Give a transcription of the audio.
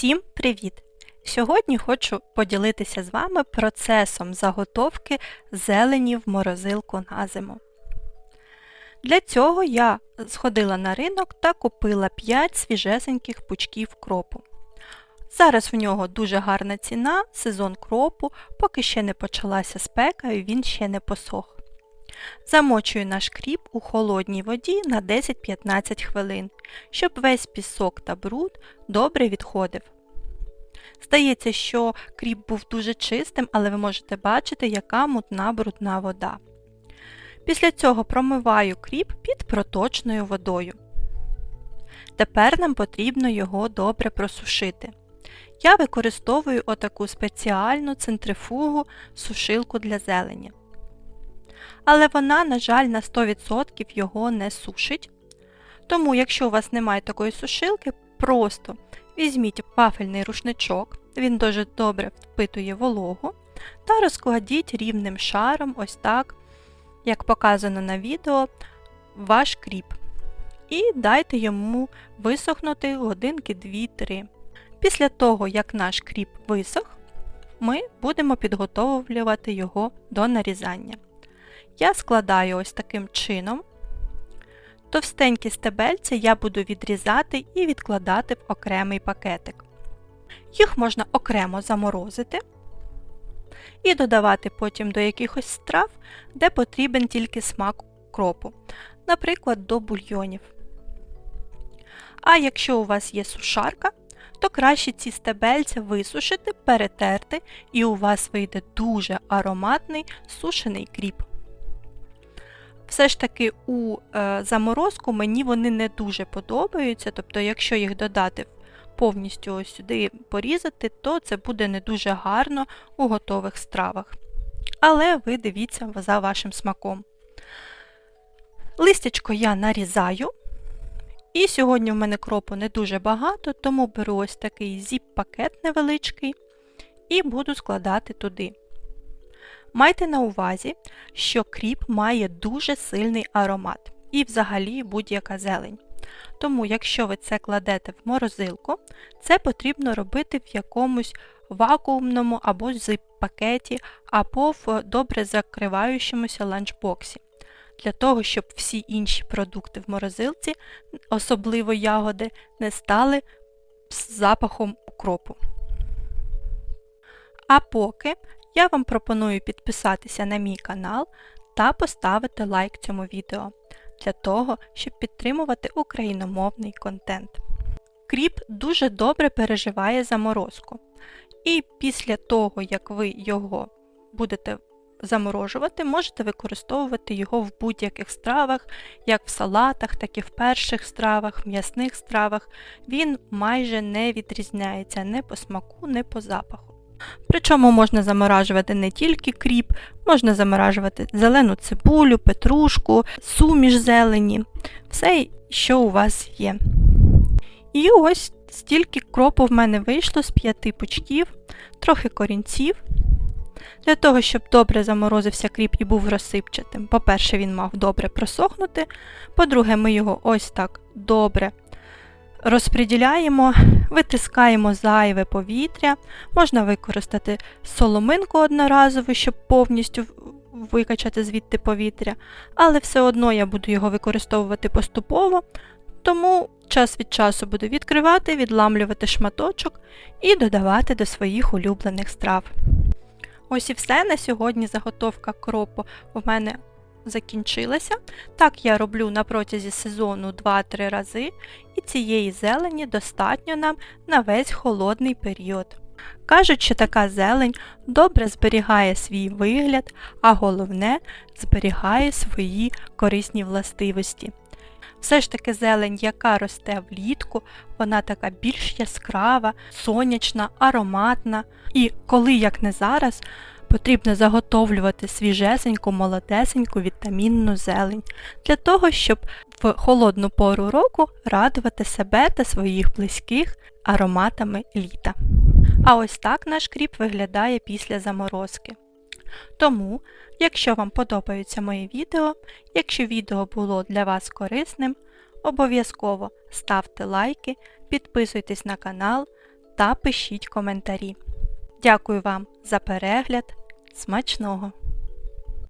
Всім привіт! Сьогодні хочу поділитися з вами процесом заготовки зелені в морозилку на зиму. Для цього я сходила на ринок та купила 5 свіжесеньких пучків кропу. Зараз в нього дуже гарна ціна, сезон кропу, поки ще не почалася спека і він ще не посох. Замочую наш кріп у холодній воді на 10-15 хвилин, щоб весь пісок та бруд добре відходив. Здається, що кріп був дуже чистим, але ви можете бачити, яка мутна брудна вода. Після цього промиваю кріп під проточною водою. Тепер нам потрібно його добре просушити. Я використовую отаку спеціальну центрифугу сушилку для зелені. Але вона, на жаль, на 100% його не сушить. Тому, якщо у вас немає такої сушилки, просто візьміть вафельний рушничок, він дуже добре впитує вологу, та розкладіть рівним шаром, ось так, як показано на відео, ваш кріп. І дайте йому висохнути годинки 2-3. Після того, як наш кріп висох, ми будемо підготовлювати його до нарізання. Я складаю ось таким чином. Товстенькі стебельці я буду відрізати і відкладати в окремий пакетик. Їх можна окремо заморозити і додавати потім до якихось страв, де потрібен тільки смак кропу, наприклад, до бульйонів. А якщо у вас є сушарка, то краще ці стебельця висушити, перетерти, і у вас вийде дуже ароматний сушений кріп. Все ж таки у е, заморозку мені вони не дуже подобаються, тобто, якщо їх додати повністю ось сюди порізати, то це буде не дуже гарно у готових стравах. Але ви дивіться за вашим смаком. Листячко я нарізаю. І сьогодні в мене кропу не дуже багато, тому беру ось такий зіп-пакет невеличкий і буду складати туди. Майте на увазі, що кріп має дуже сильний аромат і взагалі будь-яка зелень. Тому, якщо ви це кладете в морозилку, це потрібно робити в якомусь вакуумному або зип-пакеті, або в добре закриваючомуся ланчбоксі. Для того, щоб всі інші продукти в морозилці, особливо ягоди, не стали з запахом укропу. А поки я вам пропоную підписатися на мій канал та поставити лайк цьому відео для того, щоб підтримувати україномовний контент. Кріп дуже добре переживає заморозку. І після того, як ви його будете заморожувати, можете використовувати його в будь-яких стравах, як в салатах, так і в перших стравах, м'ясних стравах. Він майже не відрізняється не по смаку, не по запаху. Причому можна заморажувати не тільки кріп, можна заморажувати зелену цибулю, петрушку, суміш зелені, все, що у вас є. І ось стільки кропу в мене вийшло з п'яти пучків, трохи корінців. Для того, щоб добре заморозився кріп і був розсипчатим, по-перше, він мав добре просохнути, по-друге, ми його ось так добре розподіляємо, витискаємо зайве повітря, можна використати соломинку одноразову, щоб повністю викачати звідти повітря, але все одно я буду його використовувати поступово, тому час від часу буду відкривати, відламлювати шматочок і додавати до своїх улюблених страв. Ось і все на сьогодні. Заготовка кропу у мене закінчилася. Так я роблю на протязі сезону 2-3 рази, і цієї зелені достатньо нам на весь холодний період. Кажуть, що така зелень добре зберігає свій вигляд, а головне зберігає свої корисні властивості. Все ж таки зелень, яка росте влітку, вона така більш яскрава, сонячна, ароматна. І коли, як не зараз, потрібно заготовлювати свіжесеньку, молодесеньку вітамінну зелень для того, щоб в холодну пору року радувати себе та своїх близьких ароматами літа. А ось так наш кріп виглядає після заморозки. Тому, якщо вам подобаються мої відео, якщо відео було для вас корисним, обов'язково ставте лайки, підписуйтесь на канал та пишіть коментарі. Дякую вам за перегляд. Смачного!